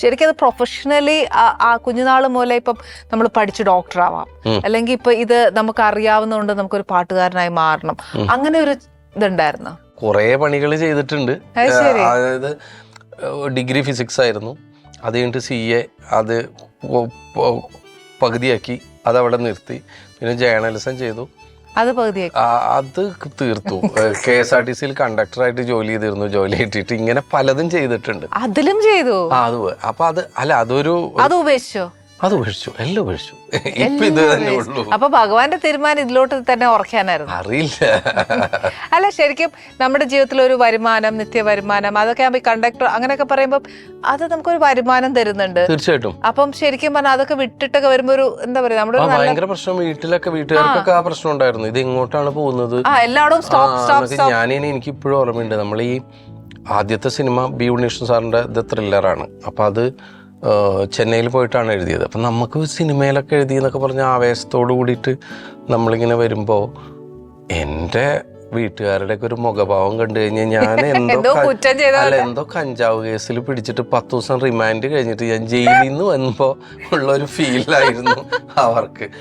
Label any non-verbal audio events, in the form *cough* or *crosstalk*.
ശരിക്കും അത് പ്രൊഫഷണലി ആ കുഞ്ഞുനാൾ മുതലേ ഇപ്പം നമ്മൾ പഠിച്ച് ഡോക്ടറാവാം അല്ലെങ്കിൽ ഇപ്പൊ ഇത് നമുക്ക് അറിയാവുന്നതുകൊണ്ട് നമുക്കൊരു പാട്ടുകാരനായി മാറണം. അങ്ങനെ ഒരു ഇതുണ്ടായിരുന്നു? കുറേ പണികൾ ചെയ്തിട്ടുണ്ട്. അതായത് ഡിഗ്രി ഫിസിക്സ് ആയിരുന്നു. അത് കഴിഞ്ഞിട്ട് സി എ അത് പകുതിയാക്കി. അത് അവിടെ നിർത്തി. പിന്നെ ജേർണലിസം ചെയ്തു. അത് പകുതിയായി അത് തീർത്തു. കെ എസ് ആർ ടി സിയിൽ കണ്ടക്ടറായിട്ട് ജോലി ചെയ്തിരുന്നു ജോലി കിട്ടിയിട്ട്. ഇങ്ങനെ പലതും ചെയ്തിട്ടുണ്ട്. അതിലും ചെയ്തു. ആ അത്. അപ്പൊ അത് അല്ല അതൊരു അത് ഉപേക്ഷിച്ചോ? അത് ഒഴിച്ചു എല്ലാം ഒഴിച്ചു ഇപ്പൊ ഇത് തന്നെ ഉള്ളൂ. അപ്പൊ ഭഗവാന്റെ തീരുമാനം ഇതിലോട്ട് തന്നെ ഉറക്കാനായിരുന്നു അറിയില്ല. *laughs* അല്ല ശരിക്കും നമ്മുടെ ജീവിതത്തിൽ ഒരു വരുമാനം നിത്യ വരുമാനം അതൊക്കെ ആകുമ്പോൾ കണ്ടക്ടർ അങ്ങനെയൊക്കെ പറയുമ്പോൾ അത് നമുക്കൊരു വരുമാനം തരുന്നുണ്ട്. തീർച്ചയായിട്ടും. അപ്പം ശരിക്കും പറഞ്ഞാൽ അതൊക്കെ വിട്ടിട്ടൊക്കെ വരുമ്പോ ഒരു എന്താ പറയാ നമ്മുടെ ഭയങ്കര പ്രശ്നം വീട്ടിലൊക്കെ വീട്ടുകാർക്കൊക്കെ ആ. പ്രശ്നം ഉണ്ടായിരുന്നു. ഇത് ഇങ്ങോട്ടാണ് പോകുന്നത്. ആ എല്ലായിടവും സ്റ്റോപ്പ് സ്റ്റോപ്പ് ഞാനിനി എനിക്ക് ഇപ്പോഴും ഓർമ്മയുണ്ട്. നമ്മൾ ഈ ആദ്യത്തെ സിനിമ ബി ഉണ്ണീഷൻ സാറിന്റെ ദ ത്രില്ലറാണ് അപ്പൊ അത് ചെന്നൈയിൽ പോയിട്ടാണ് എഴുതിയത്. അപ്പം നമുക്ക് സിനിമയിലൊക്കെ എഴുതി എന്നൊക്കെ പറഞ്ഞ ആവേശത്തോടു കൂടിയിട്ട് നമ്മളിങ്ങനെ വരുമ്പോൾ എന്റെ വീട്ടുകാരുടെ ഒക്കെ ഒരു മുഖഭാവം കണ്ടു കഴിഞ്ഞാൽ ഞാൻ *laughs* എന്തോ അല്ല എന്തോ കഞ്ചാവ് കേസിൽ പിടിച്ചിട്ട് പത്ത് ദിവസം റിമാൻഡ് കഴിഞ്ഞിട്ട് ഞാൻ ജയിലിൽ നിന്ന് വന്നപ്പോൾ ഉള്ള ഒരു ഫീലായിരുന്നു അവർക്ക്.